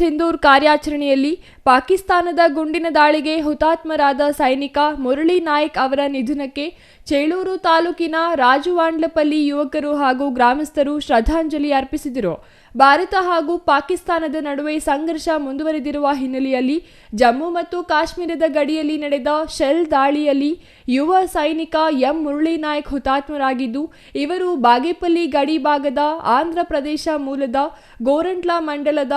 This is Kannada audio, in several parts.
ಸಿಂಧೂರ್ ಕಾರ್ಯಾಚರಣೆಯಲ್ಲಿ ಪಾಕಿಸ್ತಾನದ ಗುಂಡಿನ ದಾಳಿಗೆ ಹುತಾತ್ಮರಾದ ಸೈನಿಕ ಮುರಳಿ ನಾಯಕ್ ಅವರ ನಿಧನಕ್ಕೆ ಚೇಳೂರು ತಾಲೂಕಿನ ರಾಜುವಾಂಡ್ಲಪಲ್ಲಿ ಯುವಕರು ಹಾಗೂ ಗ್ರಾಮಸ್ಥರು ಶ್ರದ್ಧಾಂಜಲಿ ಅರ್ಪಿಸಿದರು. ಭಾರತ ಹಾಗೂ ಪಾಕಿಸ್ತಾನದ ನಡುವೆ ಸಂಘರ್ಷ ಮುಂದುವರೆದಿರುವ ಹಿನ್ನೆಲೆಯಲ್ಲಿ ಜಮ್ಮು ಮತ್ತು ಕಾಶ್ಮೀರದ ಗಡಿಯಲ್ಲಿ ನಡೆದ ಶೆಲ್ ದಾಳಿಯಲ್ಲಿ ಯುವ ಸೈನಿಕ ಎಂ ಮುರಳಿ ನಾಯಕ್ ಹುತಾತ್ಮರಾಗಿದ್ದು, ಇವರು ಬಾಗೇಪಲ್ಲಿ ಗಡಿ ಭಾಗದ ಆಂಧ್ರ ಪ್ರದೇಶ ಮೂಲದ ಗೋರಂಟ್ಲಾ ಮಂಡಲದ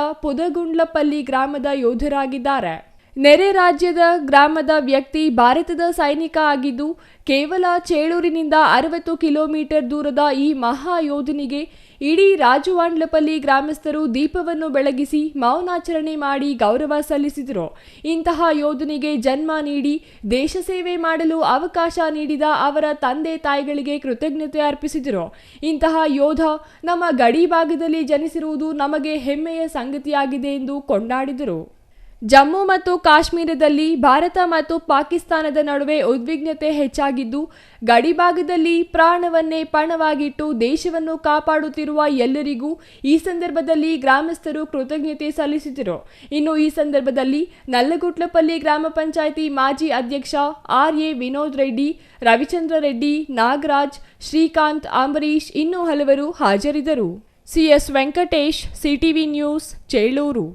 ಪುದಗುಂಡ್ಲಪಲ್ಲಿ ಗ್ರಾಮದ ಯೋಧರಾಗಿದ್ದಾರೆ. ನೆರೆ ರಾಜ್ಯದ ಗ್ರಾಮದ ವ್ಯಕ್ತಿ ಭಾರತದ ಸೈನಿಕ ಆಗಿದ್ದು, ಕೇವಲ ಚೇಳೂರಿನಿಂದ ಅರವತ್ತು ಕಿಲೋಮೀಟರ್ ದೂರದ ಈ ಮಹಾ ಯೋಧನಿಗೆ ಇಡೀ ರಾಜುವಾಂಡ್ಲಪಲ್ಲಿ ಗ್ರಾಮಸ್ಥರು ದೀಪವನ್ನು ಬೆಳಗಿಸಿ ಮೌನಾಚರಣೆ ಮಾಡಿ ಗೌರವ ಸಲ್ಲಿಸಿದರು. ಇಂತಹ ಯೋಧನಿಗೆ ಜನ್ಮ ನೀಡಿ, ದೇಶ ಸೇವೆ ಮಾಡಲು ಅವಕಾಶ ನೀಡಿದ ಅವರ ತಂದೆ ತಾಯಿಗಳಿಗೆ ಕೃತಜ್ಞತೆ ಅರ್ಪಿಸಿದರು. ಇಂತಹ ಯೋಧ ನಮ್ಮ ಗಡಿ ಭಾಗದಲ್ಲಿ ಜನಿಸಿರುವುದು ನಮಗೆ ಹೆಮ್ಮೆಯ ಸಂಗತಿಯಾಗಿದೆ ಎಂದು ಕೊಂಡಾಡಿದರು. ಜಮ್ಮು ಮತ್ತು ಕಾಶ್ಮೀರದಲ್ಲಿ ಭಾರತ ಮತ್ತು ಪಾಕಿಸ್ತಾನದ ನಡುವೆ ಉದ್ವಿಗ್ನತೆ ಹೆಚ್ಚಾಗಿದ್ದು, ಗಡಿಭಾಗದಲ್ಲಿ ಪ್ರಾಣವನ್ನೇ ಪಣವಾಗಿಟ್ಟು ದೇಶವನ್ನು ಕಾಪಾಡುತ್ತಿರುವ ಎಲ್ಲರಿಗೂ ಈ ಸಂದರ್ಭದಲ್ಲಿ ಗ್ರಾಮಸ್ಥರು ಕೃತಜ್ಞತೆ ಸಲ್ಲಿಸಿದರು. ಇನ್ನು ಈ ಸಂದರ್ಭದಲ್ಲಿ ನಲ್ಲಗುಟ್ಲಪಲ್ಲಿ ಗ್ರಾಮ ಪಂಚಾಯಿತಿ ಮಾಜಿ ಅಧ್ಯಕ್ಷ ಆರ್ ಎ ವಿನೋದ್ ರೆಡ್ಡಿ, ರವಿಚಂದ್ರ ರೆಡ್ಡಿ, ನಾಗರಾಜ್, ಶ್ರೀಕಾಂತ್ ಅಂಬರೀಶ್ ಇನ್ನೂ ಹಲವರು ಹಾಜರಿದ್ದರು. CS Venkatesh, CTV news, Chelur.